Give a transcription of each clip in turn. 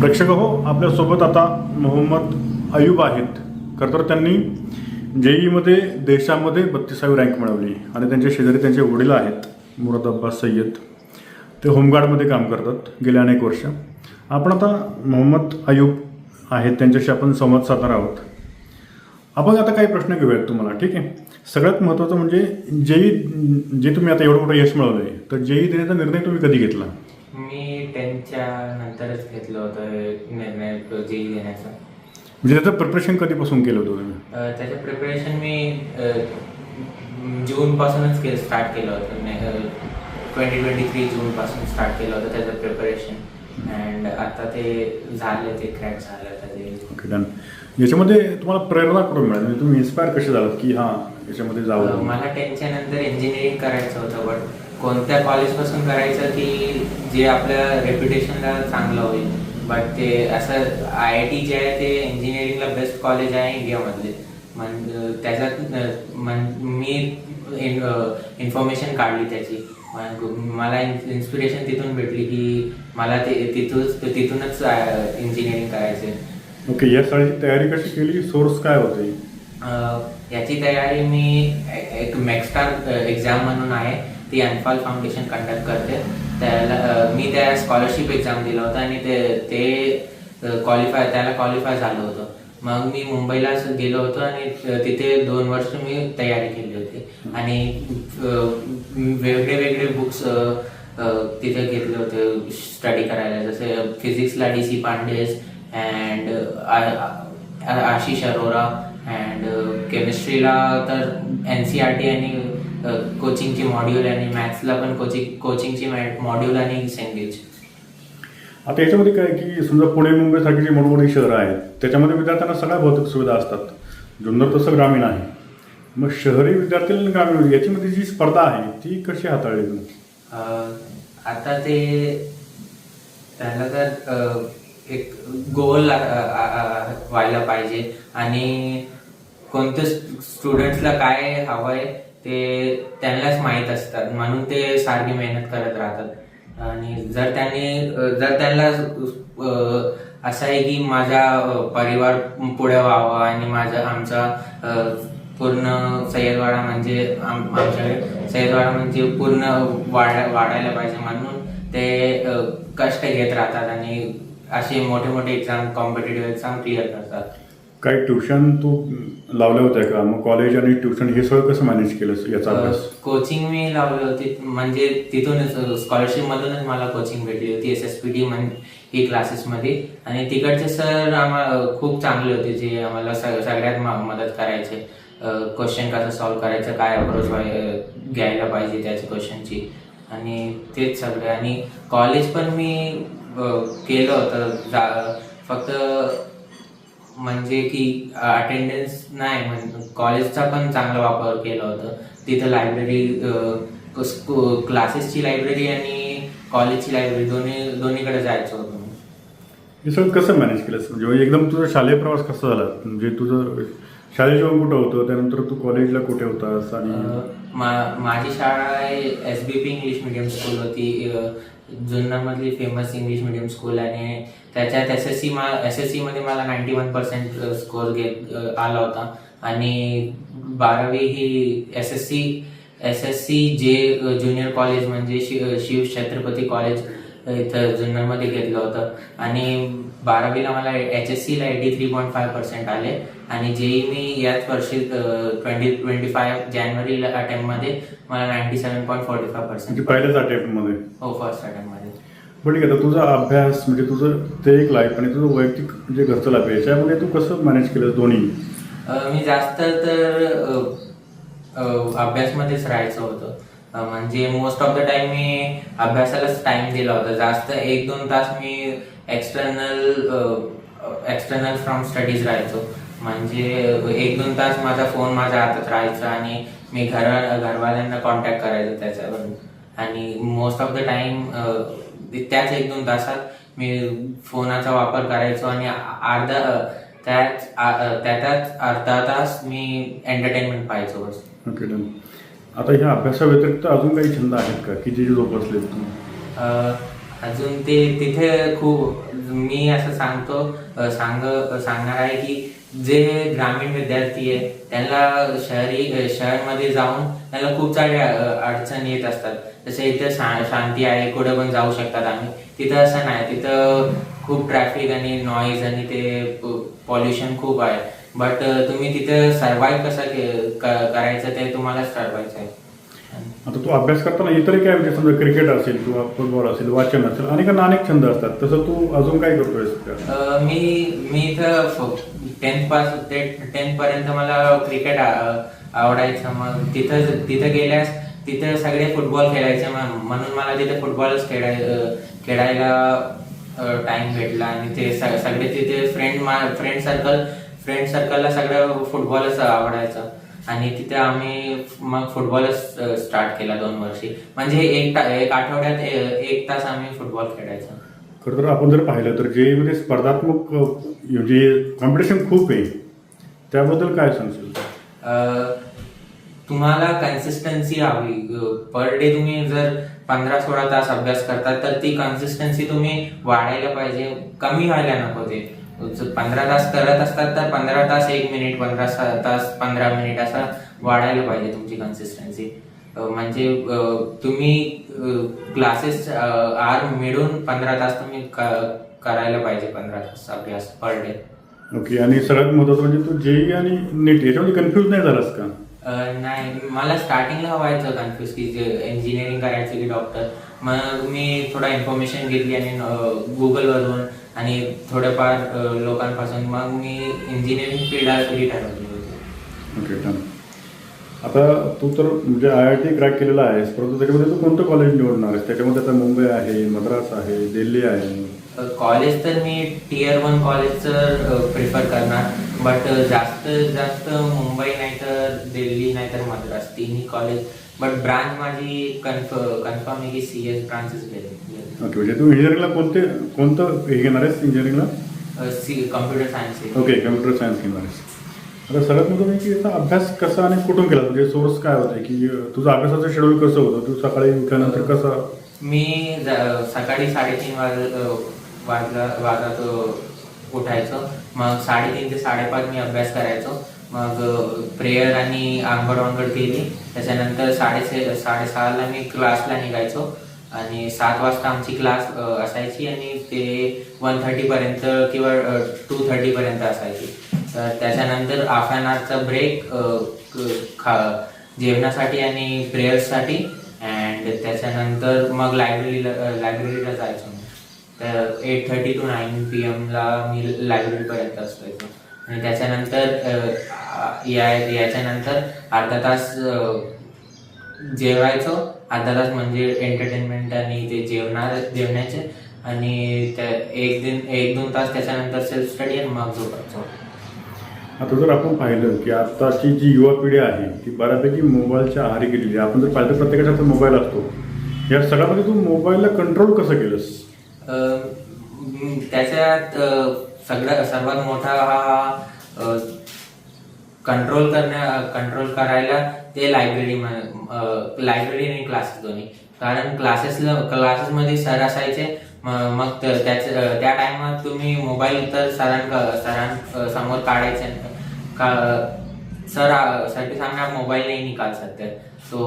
प्रेक्षक हो आपल्यासोबत आता मोहम्मद अयूब आहेत. खरं तर त्यांनी जेईमध्ये देशामध्ये बत्तीसावी रँक मिळवली आणि त्यांचे शेजारी त्यांचे वडील आहेत मुराद अब्बास सय्यद. ते होमगार्डमध्ये काम करतात गेले अनेक वर्ष. आपण आता मोहम्मद अयूब आहेत त्यांच्याशी आपण संवाद साधणार आहोत. आपण आता काही प्रश्न घेऊयात तुम्हाला ठीक आहे? सगळ्यात महत्त्वाचं म्हणजे जेई जे तुम्ही आता एवढं मोठं यश मिळवलं आहे तर जेई देण्याचा निर्णय तुम्ही कधी घेतला? टेनच्या नंतरच घेतलं होतं निर्णय जेई देण्याचा म्हणजे त्याचं प्रिपरेशन कधीपासून केलं होतं तुम्ही? त्याचं प्रिपरेशन मी जूनपासूनच के स्टार्ट केलं होतं. ट्वेंटी ट्वेंटी थ्री जूनपासून स्टार्ट केलं होतं त्याचं प्रिपरेशन अँड आता ते झालं ते क्रॅक झालं आता ते. ओके डन याच्यामध्ये तुम्हाला प्रेरणा कुठून मिळाली? म्हणजे तुम्ही इन्स्पायर कसे झालात की हां याच्यामध्ये जावं? मला टेनच्या नंतर इंजिनिअरिंग करायचं होतं बट कोणत्या कॉलेजपासून करायचं की जे आपल्या रेप्युटेशनला चांगलं होईल. बट ते असं आय आय टी जे आहे ते इंजिनिअरिंगला बेस्ट कॉलेज आहे इंडियामधले म्हण त्याच्यात म्हण- मी इन्फॉर्मेशन काढली त्याची. मला इन्स्पिरेशन तिथून भेटली की मला ते तिथूच तिथूनच इंजिनिअरिंग करायचं आहे ओके या शाळेची तयारी कशी केली? सोर्स काय होते? याची तयारी मी एक मॅक्स्टार एक्झाम म्हणून आहे. ती अनफॉल फाउंडेशन कंडक्ट करते. त्याला मी त्या स्कॉलरशिप एक्झाम दिलं होतं आणि ते ते क्वालिफाय त्याला क्वालिफाय झालं होतं. मग मी मुंबईला गेलो होतो आणि तिथे दोन वर्ष मी तयारी केली होती. आणि वेगळे वेगळे बुक्स तिथे घेतले होते स्टडी करायला. जसे फिजिक्सला D C Pandey's and Ashish Arora and केमिस्ट्रीला तर एन सी आर टी आणि कोचिंगची मॉड्यूल आणि मॅथ्सला पण कोचिंग कोचिंगची मॉड्यूल आणि सेंगेज आता याच्यामध्ये काय की समजा पुणे मुंबईसारखी जी मोठमोठी शहरं आहेत त्याच्यामध्ये विद्यार्थ्यांना सगळ्या भौतिक सुविधा असतात. जुन्नर तसं ग्रामीण आहे. मग शहरी विद्यार्थी आणि ग्रामीण याच्यामध्ये जी स्पर्धा आहे ती कशी हाताळली तुम्ही? आता ते त्याला तर एक गोल व्हायला पाहिजे. आणि कोणत्या स्टुडंट्सला काय हवंय ते त्यांनाच माहीत असतात. म्हणून ते सारखी मेहनत करत राहतात. आणि जर त्यांनी जर त्यांना असं आहे की माझा परिवार पुढे व्हावा आणि माझा आमचा पूर्ण सय्यदवाडा म्हणजे आम- आमच्याकडे सय्यदवाडा म्हणजे पूर्ण वाढ वाढायला पाहिजे म्हणून ते कष्ट घेत राहतात आणि असे मोठे मोठे एक्झाम कॉम्पिटेटिव्ह एक्झाम क्लिअर करतात. काही ट्युशन तू लावल्या होत्या का? मग कॉलेज आणि ट्युशन हे सगळं कसं मॅनेज केलं याचा अभ्यास? कोचिंग मी लावली होती. म्हणजे तिथूनच स्कॉलरशिप मधूनच मला कोचिंग भेटली होती एस एस पी टी ही क्लासेसमध्ये आणि तिकडचे सर आम्हाला खूप चांगले होते जे आम्हाला सग- सगळ्यात मदत करायचे. क्वेश्चन कसं सॉल्व्ह करायचं काय अप्रोच घ्यायला पाहिजे त्याच्या क्वेश्चनची आणि तेच सगळे. आणि कॉलेज पण मी केलं होतं. जा- फक्त म्हणजे की अटेंडन्स नाही म्हणजे कॉलेजचा पण चांगला वापर केला होता. तिथं लायब्ररी क्लासेसची लायब्ररी आणि कॉलेजची लायब्ररी दोन्ही दोन्हीकडे जायचं होतं. हे सगळं कसं मॅनेज केलंस म्हणजे एकदम तुझा शालेय प्रवास कसा झाला? म्हणजे तुझं शालेय जीवन कुठं होतं त्यानंतर तू कॉलेजला कुठे होतास आणि माझी शाळा आहे S B P English medium school होती जुन्नरमधली फेमस इंग्लिश मिडियम स्कूल आणि त्याच्यात एस एस सी मा एस एस सीमध्ये मला नाईन्टी वन पर्सेंट स्कोर घेत आला होता. आणि बारावी ही S S C S S C जे ज्युनियर कॉलेज म्हणजे शिव शिव छत्रपती कॉलेज इथं जुन्नरमध्ये घेतलं होतं. आणि बारावीला मला एच एस सीला eighty three point five percent आले. आणि जेई मी याच वर्षी ट्वेंटी ट्वेंटी फाय जानेवारी अटेम्प्टमध्ये मला ninety seven point forty five percent म्हणजे पहिल्याच अटेम्प्टमध्ये हो फर्स्ट अटेम्प्टमध्ये पण ठीक आहे. तुझा अभ्यास म्हणजे तुझं ते एक लाईफ आणि तुझं वैयक्तिक जे घरचं लाईफ आहे याच्यामध्ये तू कसं मॅनेज केलं दोन्ही? मी जास्त तर अभ्यासमध्येच राहायचं होतं. म्हणजे मोस्ट ऑफ द टाइम मी अभ्यासालाच टाइम दिला होता. जास्त एक दोन तास मी एक्सटर्नल एक्सटर्नल फ्रॉम स्टडीज राहायचो. म्हणजे एक दोन तास माझा फोन माझ्या हातात राहायचा आणि मी घर घरवाल्यांना कॉन्टॅक्ट करायचो त्याच्यावरून. आणि मोस्ट ऑफ द टाइम त्याच एक दोन तासात मी फोनाचा वापर करायचो आणि अर्धा त्याच आ- अर्धा तास मी एंटरटेनमेंट पाहायचो बस. ओके आता ह्या अभ्यासाव्यतिरिक्त अजून काही छंद आहेत का? की जे जोपासलेत तुम्ही अजून ते तिथे खूप मी असं सांगतो सांग सांगणार आहे की जे ग्रामीण विद्यार्थी आहे त्यांना शहरी शहरमध्ये जाऊन त्यांना खूप सारे अडचण अडचणी येत असतात. जसे इथे शा- शांती आहे कुठे पण जाऊ शकतात आम्ही. तिथं असं नाही. तिथं खूप ट्रॅफिक आणि नॉईज आणि ते पॉल्युशन खूप आहे. बट तुम्ही तिथे सर्वाईव्ह कसं करायचं ते तुम्हालाच ठरवायचं आहे आता तू अभ्यास करताना इतरही काय म्हणजे समजा क्रिकेट असेल किंवा फुटबॉल असेल वाचन असेल अनेकांना अनेक छंद असतात. तसं तू अजून काय करतोयस का अ, मी मी इथं टेन्थ पास टेन्थ पर्यंत मला क्रिकेट आवडायचं. मग तिथं तिथं गेल्यास तिथं सगळे फुटबॉल खेळायचे. म्हणून मला तिथे फुटबॉलच खेळाय खेळायला टाइम भेटला. आणि ते सगळे तिथे फ्रेंड फ्रेंड सर्कल फ्रेंड सर्कलला सगळं फुटबॉलच आवडायचं. आणि तिथे आम्ही मग फुटबॉलच स्टार्ट केला दोन वर्षी. म्हणजे एक ता- एक आठवड्यात एक तास आम्ही फुटबॉल खेळायचो. खरं तर आपण जर पाहिलं तर जे मध्ये स्पर्धात्मक म्हणजे कॉम्पिटिशन खूप आहे त्याबद्दल काय सांगशील? तुम्हाला कन्सिस्टन्सी हवी. पर डे तुम्ही जर पंधरा सोळा तास अभ्यास करतात तर ती कन्सिस्टन्सी तुम्ही वाढायला पाहिजे. कमी व्हायला नको ते. पंधरा तास करत असतात तर पंधरा तास एक मिनिट पंधरा तास पंधरा मिनिट असा वाढायला पाहिजे तुमची कन्सिस्टन्सी म्हणजे तुम्ही क्लासेस आर मिळून पंधरा तास तुम्ही करायला पाहिजे पंधरा तास अभ्यास पर डे ओके आणि सगळ्यात महत्वाचं म्हणजे तू जेई आणि नीट याच्यामध्ये कन्फ्युज नाही झालास का? नाही मला स्टार्टिंगला व्हायचं कन्फ्युज की जे इंजिनिअरिंग करायचं की डॉक्टर मग मी थोडा इन्फॉर्मेशन घेतली आणि गुगलवरून आणि थोड्याफार अ, लोकांपासून मग मी इंजिनिअरिंग फील्ड ठरवली होती. ओके आता तू तर म्हणजे आय आय टी क्रॅक केलेला आहेस परंतु त्याच्यामध्ये तू कोणतं कॉलेज निवडणार आहेस? त्याच्यामध्ये आता मुंबई आहे मद्रास आहे दिल्ली आहे. कॉलेज तर मी टियर वन कॉलेजचं प्रिफर करणार. बट जास्त जास्त मुंबई नाही तर दिल्ली नाही तर मद्रास तिन्ही कॉलेज बट ब्रांच माझी कन्फ कन्फर्म आहे की सी एस ब्रांचच घेते ओके म्हणजे तू इंजिनिअरिंगला कोणते कोणतं हे घेणार आहेस इंजिनिअरिंगला C computer science okay computer science घेणार आहेस. आता सगळ्यात महत्त्वाचं म्हणजे की याचा अभ्यास कसा आणि कुठून केला म्हणजे सोर्स काय होतं की तुझं अभ्यासाचं शेड्यूल कसं होतं? तू सकाळी उठल्यानंतर कसं? मी ज- सकाळी साडेतीन वाज वाजला वाजत उठायचो. मग साडेतीन ते साडेपाच मी अभ्यास करायचो. मग प्रेयर आणि आंघोळ वांगड केली. त्याच्यानंतर साडेसे साडेसहाला मी क्लासला निघायचो. आणि सात वाजता आमची क्लास असायची आणि ते वन थर्टीपर्यंत किंवा टू थर्टीपर्यंत असायची. तर त्याच्यानंतर हाफ अन आवरचा ब्रेक खा जेवणासाठी आणि प्रेयर्ससाठी अँड त्याच्यानंतर मग लायब्ररीला लायब्ररीला जायचो. मी तर eight thirty to nine P एमला मी लायब्ररीपर्यंत असायचो. आणि त्याच्यानंतर या याच्यानंतर अर्धा तास जेवायचो. अर्धा तास म्हणजे एंटरटेनमेंट आणि ते जेवणार जेवण्याचे. आणि त्या एक दिन एक दोन तास त्याच्यानंतर सेल्फ स्टडी आणि मग झोपायचो. आता जर आपण पाहिलं की आत्ताची जी युवा पिढी आहे ती बऱ्यापैकी मोबाईलच्या आहारी गेलेली आहे. आपण जर पाहिलं तर प्रत्येकाच्या हातात मोबाईल असतो. या सगळ्यामध्ये तू मोबाईलला कंट्रोल कसं केलंस? त्याच्यात सगळ्या सर्वात मोठा हा कंट्रोल करण्या कंट्रोल करायला ते लायब्ररी लायब्ररी आणि क्लासेस दोन्ही. कारण क्लासेसला क्लासेसमध्ये सर असायचे मग त्याच त्या टाइमात तुम्ही मोबाईल तर सरां सरां समोर काढायचे. का सर आ- सर सामने मोबाइल नहीं निकाल सकते तो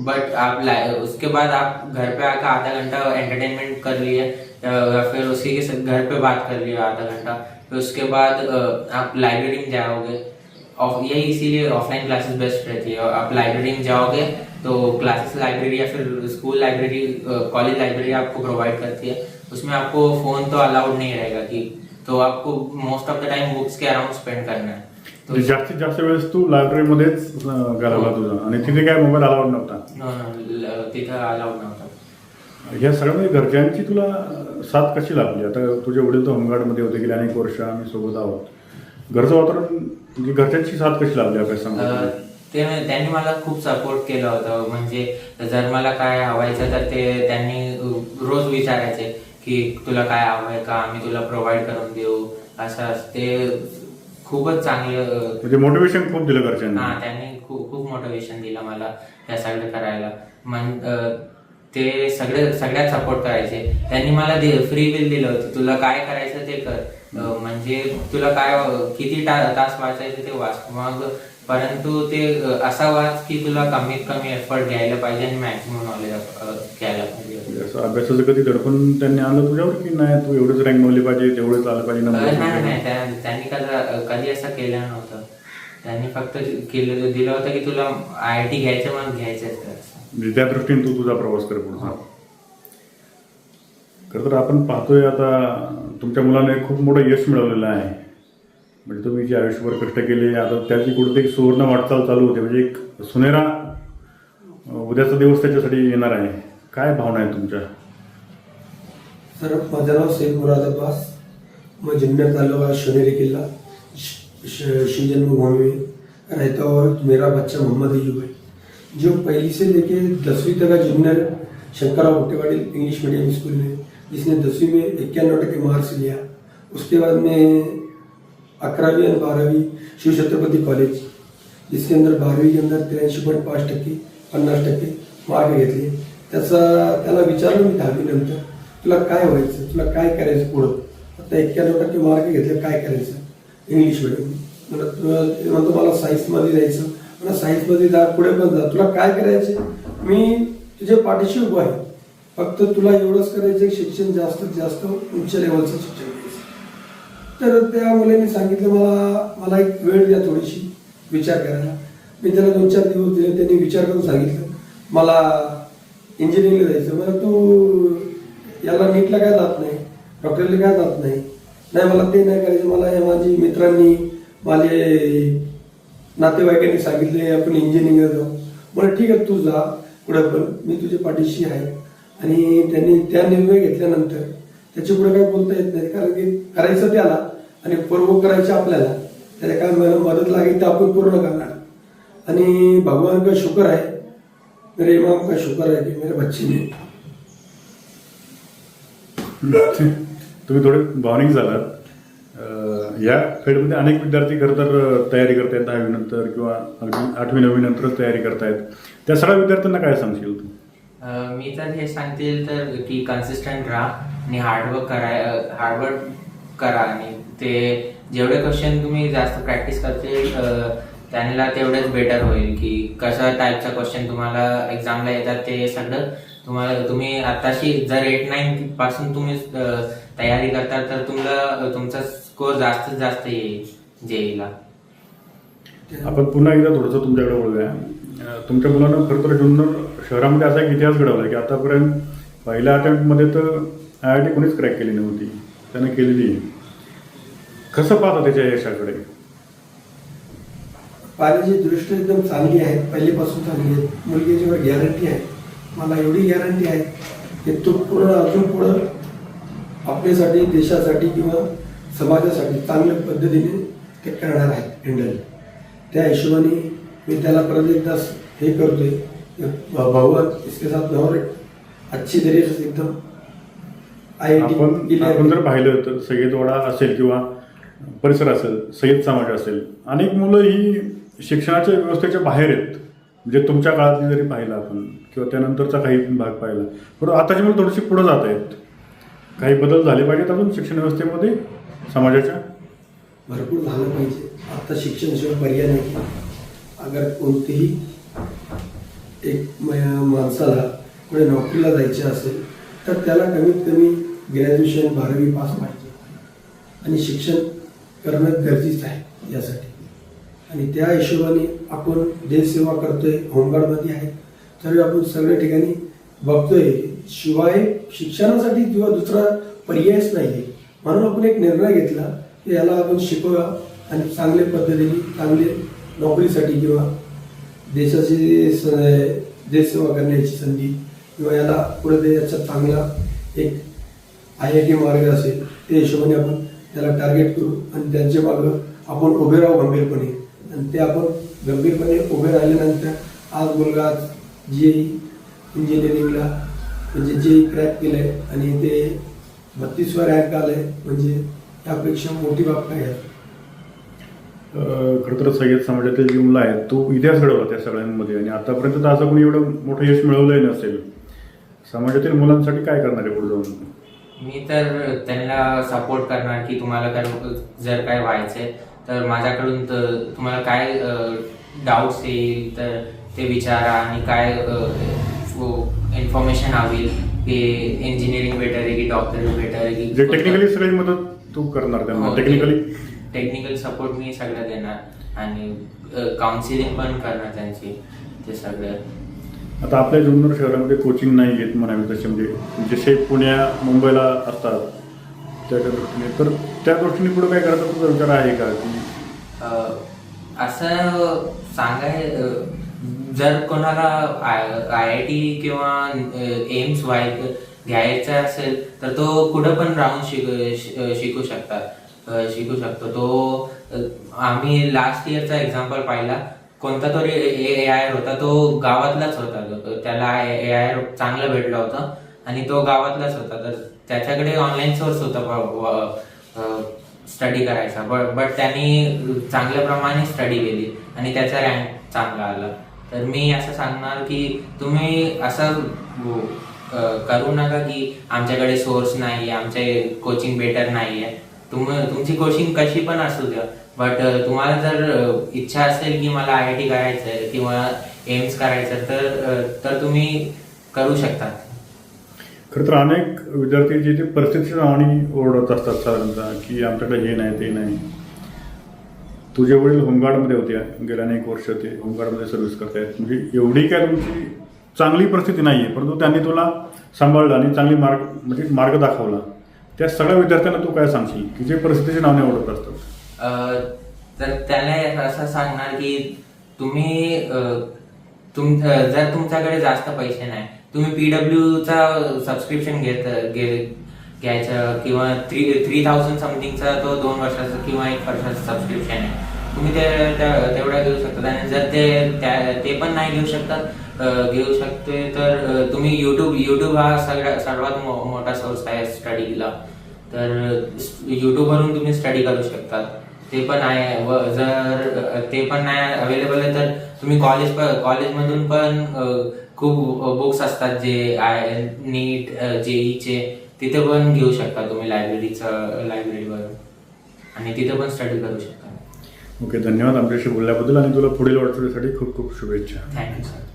बट आप ला- उसके बाद आप घर पे आकर आधा घंटा एंटरटेनमेंट कर लिए. या फिर उसी के घर पे बात कर लिया आधा घंटा। फिर उसके बाद आप लाइब्रेरी में जाओगे। ऑफ़ यही इसीलिए ऑफलाइन क्लासेस बेस्ट रहती है। आप लाइब्रेरी में जाओगे तो क्लासेस लाइब्रेरी या फिर स्कूल लाइब्रेरी कॉलेज लाइब्रेरी आपको प्रोवाइड करती है। उसमें आपको फ़ोन तो अलाउड नहीं रहेगा कि तो आपको most of the time books K around spend करना है। तो म्हणजे जास्तीत जास्त वेळेस तू लायब्ररीमध्येच घालवला तुझा आणि तिथे काय मोबाईल अलाउड नव्हता? तिथं अलाउड नव्हतं. या सगळ्यामध्ये घरच्यांची तुला साथ कशी लाभली? आता तुझे वडील तर होमगार्डमध्ये होते गेले अनेक वर्ष आम्ही सोबत आहोत. घरचं वातावरण म्हणजे घरच्यांची साथ कशी लाभली अभ्यासामध्ये ते त्यांनी मला खूप सपोर्ट केलं होतं. म्हणजे जर मला काय हवायचं तर ते त्यांनी रोज विचारायचे की तुला काय हवंय का? आम्ही तुला प्रोव्हाइड करून देऊ. असं असं. ते खूपच चांगलं म्हणजे मोटिवेशन खूप दिलं घरच्यांनी. हा त्यांनी खूप खूप मोटिवेशन दिलं मला या सगळं करायला. अं, ते सगळे सगळ्यात सपोर्ट करायचे. त्यांनी मला फ्री बिल दिलं होतं. तुला काय करायचं ते कर. म्हणजे तुला काय किती ता- तास वाचायचं ते वाच. मग परंतु ते असा वाच की तुला कमीत कमी एफर्ट घ्यायला पाहिजे आणि मॅक्सिमम नॉलेज घ्यायला पाहिजे. म्हणजे असं अभ्यासाचं कधी दडपण त्यांनी आणलं तुझ्यावर की नाही? तू एवढंच रँक मिळवली पाहिजे तेवढंच आलं पाहिजे नाही त्यांनी कधी कधी असं केलं नव्हतं. त्यांनी फक्त केलं दिलं होतं की तुला आय आय टी घ्यायचं तर. असं. म्हणजे त्या दृष्टीने तू तुझा प्रवास कर पुढचा. खरं तर आपण पाहतोय आता तुमच्या मुलाने खूप मोठं यश मिळवलेलं आहे. म्हणजे तुम्ही जे आयुष्यभर कष्ट केले आता त्याची कुठेतरी सुवर्ण वाटचाल चालू होते. म्हणजे एक सुनेरा उद्याचा दिवस त्याच्यासाठी येणार आहे. काय भावना आहे तुमच्या? सर माझं नाव शेख मुराद अब्बास मैं जुन्नर तालुका शोनेरी किला श- जन्मभूमि रहता हूँ और मेरा बच्चा मोहम्मद अयूब है जो पहली से लेके दसवीं तक junior Junnar Shankarrao Bhuttewadi English medium school में जिसने दसवीं में इक्यानवे टके मार्क्स लिया। उसके बाद में अकरावी और बारहवीं शिव छत्रपति कॉलेज जिसके अंदर बारावी के अंदर त्र्याऐंशी पॉईंट पाच टक्के पन्नास टक्के मार्क घेतले। त्याचा त्याला विचारलं मी दहावी नंतर तुला काय व्हायचं? तुला काय करायचं पुढं? आता एक्क्याण्णव टक्के मार्क घेतले काय करायचं? इंग्लिश मीडियम मला तुला- म्हणतो मला सायन्समध्ये जायचं मला सायन्समध्ये जा पुढे पण जा. तुला काय करायचं मी तुझ्या पाठीशी उभा आहे. फक्त तुला एवढंच करायचं शिक्षण जास्तीत जास्त उच्च लेवलचं शिक्षण घ्यायचं तर त्या मुलांनी सांगितलं मला मला एक वेळ द्या थोडीशी विचार करायला मी त्याला दोन चार दिवस दिले त्यांनी विचार करून सांगितलं. मला इंजिनिअरिंगला जायचं मला तू याला नीटला काय जात नाही? डॉक्टरला काय जात नाही? नाही मला ते नाही करायचं. मला या माझी मित्रांनी माझे नातेवाईकांनी सांगितले आपण इंजिनिअरिंगला जाऊ मला ठीक आहे तू जा. पुढे पण मी तुझ्या पाठीशी आहे. आणि त्यांनी त्या निर्णय घेतल्यानंतर त्याच्या पुढे काय बोलता येत नाही कारण की करायचं त्याला आणि पूर्व करायचं आपल्याला. त्याला काय मदत लागेल तर आपण पूर्ण करणार. आणि भगवान का शुक्र आहे? मेरे इमाम का शुक्र आहे की मेरे बच्चे ने? तुम्ही थोडे बॉर्निंग झालात. या फेडमध्ये अनेक विद्यार्थी खरं तर तयारी करतायत दहावीनंतर किंवा अगदी आठवी नववीनंतरच तयारी करतायत. त्या सगळ्या विद्यार्थ्यांना काय सांगशील तू? अं, मी तर हे सांगतील तर की कन्सिस्टंट राहा आणि हार्डवर्क करा हार्डवर्क करा आणि ते जेवढे क्वेश्चन तुम्ही जास्त प्रॅक्टिस करते अं, त्यांना तेवढेच बेटर होईल की कशा टाईपचा क्वेश्चन तुम्हाला एक्झामला येतात ते सगळं तुम्हाला तुम्ही आताशी जर एट नाईन पासून तुम्ही तयारी करता तर तुम्हाला तुमचा स्कोर जास्तीत जास्त येईल जेईला. आपण पुन्हा एकदा थोडंसं तुमच्याकडे अं, तुमच्या मुलानं खरं तर जुन्नर शहरामध्ये असा एक इतिहास घडवला की आतापर्यंत पहिल्या अटेम्प्टमध्ये तर आय आय टी कोणीच क्रॅक केली नव्हती. त्यानं केलेली आहे. कसं पाहता त्याच्या यशाकडे? पाण्याची दृष्टी एकदम चांगली आहे. पहिलीपासून चांगली आहे. मुलगीची गॅरंटी आहे. मला एवढी गॅरंटी आहे की तो पूर्ण अजून पुढं आपल्यासाठी देशासाठी किंवा समाजासाठी चांगल्या पद्धतीने ते करणार आहेत हँडल त्या हिशोबाने मी त्याला परत एकदा हे करतोय. की भगवान इसके साथ और अच्छी तरीके से एकदम आय आपण आपण जर पाहिलं तर सय्यदवाडा असेल किंवा परिसर असेल सय्यद समाज असेल अनेक मुलं ही शिक्षणाच्या व्यवस्थेच्या बाहेर आहेत. म्हणजे तुमच्या काळातली जरी पाहिलं आपण किंवा त्यानंतरचा काही भाग पाहिला बरोबर आताची मुलं थोडीशी पुढं जात आहेत काही बदल झाले पाहिजेत अजून शिक्षण व्यवस्थेमध्ये समाजाच्या? भरपूर झालं पाहिजे. आता शिक्षणाशिवाय पर्याय नाही. अगर कोणतेही एक म- माणसाला पुढे नोकरीला जायचे असेल तर त्याला कमीत कमी ग्रॅज्युएशन बारावी पास पाहिजे. आणि शिक्षण करणं गरजेचं आहे यासाठी. आणि त्या हिशोबाने आपण देशसेवा करतोय होमगार्डमध्ये आहे. तर आपण सगळ्या ठिकाणी बघतोय शिवाय शिक्षणासाठी किंवा दुसरा पर्यायच नाही आहे म्हणून आपण एक निर्णय घेतला की याला आपण शिकवा आणि चांगल्या पद्धतीने चांगले नोकरीसाठी किंवा देशाची स- देशसेवा करण्याची संधी किंवा याला पुढे ते याचा चांगला एक आय आय टी मार्ग असेल त्या हिशोबाने आपण त्याला टार्गेट करू आणि त्यांच्या मागं आपण उभे राहू गंभीरपणे. आणि ते आपण गंभीरपणे उभे राहिल्यानंतर आज मुलगा जी इंजिनिअरिंगला म्हणजे जे क्रॅक केलं आहे आणि ते बत्तीसवा रँक आलं आहे म्हणजे यापेक्षा मोठी बाब काय आहे? खरं तर सय्यद समाजातील जी मुलं आहेत तो इतिहास घडवला त्या सगळ्यांमध्ये. आणि आतापर्यंत तर असं कोणी एवढं मोठं यश मिळवलंही नसेल. समाजातील मुलांसाठी काय करणार आहे पुढे जाऊन? मी तर त्यांना सपोर्ट करणार की तुम्हाला काय जर काय व्हायचंय तर माझ्याकडून तर तुम्हाला काय डाऊट्स येईल तर ते विचारा आणि काय इन्फॉर्मेशन हवी की इंजिनिअरिंग बेटर आहे की डॉक्टर बेटर आहे जे की टेक्निकली सगळी मदत तू करणार त्यांना टेक्निकली टेक्निकल सपोर्ट मी सगळं देणार आणि काउन्सिलिंग पण करणार त्यांची ते सगळं. आता आपल्या जुन्नर शहरामध्ये कोचिंग नाही घेत म्हणावे तसे म्हणजे जसे पुण्या मुंबईला असतात त्या त्या दृष्टीने. तर त्या दृष्टीने पुढे काय करायचा? तुझा विचार आहे का की? असं सांगाय जर कोणाला आय आय टी किंवा एम्स व्हाय घ्यायचा असेल तर तो कुठं पण राहून शिक शिकू शकतात. शिकू शकतो. तो आम्ही लास्ट इयरचा एक्झाम्पल पाहिला. कोणता तरी ए आय होता तो गावातलाच होता. तो- त्याला ए आय चांगलं भेटलं होतं. आणि तो गावातलाच होता. तर त्याच्याकडे ऑनलाईन सोर्स होता स्टडी करायचा. बट बट त्यांनी चांगल्या प्रमाणे स्टडी केली आणि त्याचा रँक चांगला आला. तर मी असं सांगणार की तुम्ही असं करू नका की आमच्याकडे सोर्स नाही आमचे कोचिंग बेटर नाही आहे तुम तुमची कोचिंग कशी पण असू द्या बट तुम्हाला जर इच्छा असेल की मला आय आय टी करायचं आहे किंवा एम्स करायचं तर तर तुम्ही करू शकता. खरं तर अनेक विद्यार्थी जे ते परिस्थितीच्या नावाने ओरडत असतात साधारणतः की आमच्याकडे हे नाही ते नाही. तुझे वडील होमगार्डमध्ये होत्या गेल्या अनेक वर्ष ते होमगार्डमध्ये सर्व्हिस करतायत म्हणजे एवढी काय तुमची चांगली परिस्थिती नाही आहे परंतु त्यांनी तुला सांभाळलं आणि चांगली मार्ग म्हणजे मार्ग दाखवला. त्या सगळ्या विद्यार्थ्यांना तू काय सांगशील की जे परिस्थितीचे नावाने ओढत असतात? तर त्याला असं सांगणार की तुम्ही तुम जर तुमच्याकडे जास्त पैसे नाही तुम्ही पीडब्ल्यू चा सबस्क्रिप्शन घेत घ्यायचं किंवा थ्री थ्री थाउजंड समथिंगचा तो दोन वर्षाचा किंवा एक वर्षाचं सबस्क्रिप्शन आहे. तुम्ही ते तेवढा घेऊ शकता. आणि जर ते ते पण नाही घेऊ शकतात घेऊ शकते तर तुम्ही यूट्यूब यूट्यूब हा सगळ्या सर्वात मो- मोठा सोर्स आहे स्टडीला तर यूट्यूबवरून तुम्ही स्टडी करू शकता. ते पण आहे व जर ते पण नाही अवेलेबल आहे तर तुम्ही कॉलेज कॉलेजमधून पण खूप बुक्स असतात जे आय नीट जेईचे तिथे पण घेऊ शकता तुम्ही लायब्ररीचं लायब्ररीवरून आणि तिथे पण स्टडी करू शकता. ओके धन्यवाद आमच्याशी बोलल्याबद्दल आणि तुला पुढील वाटचालीसाठी खूप खूप शुभेच्छा. Thank you sir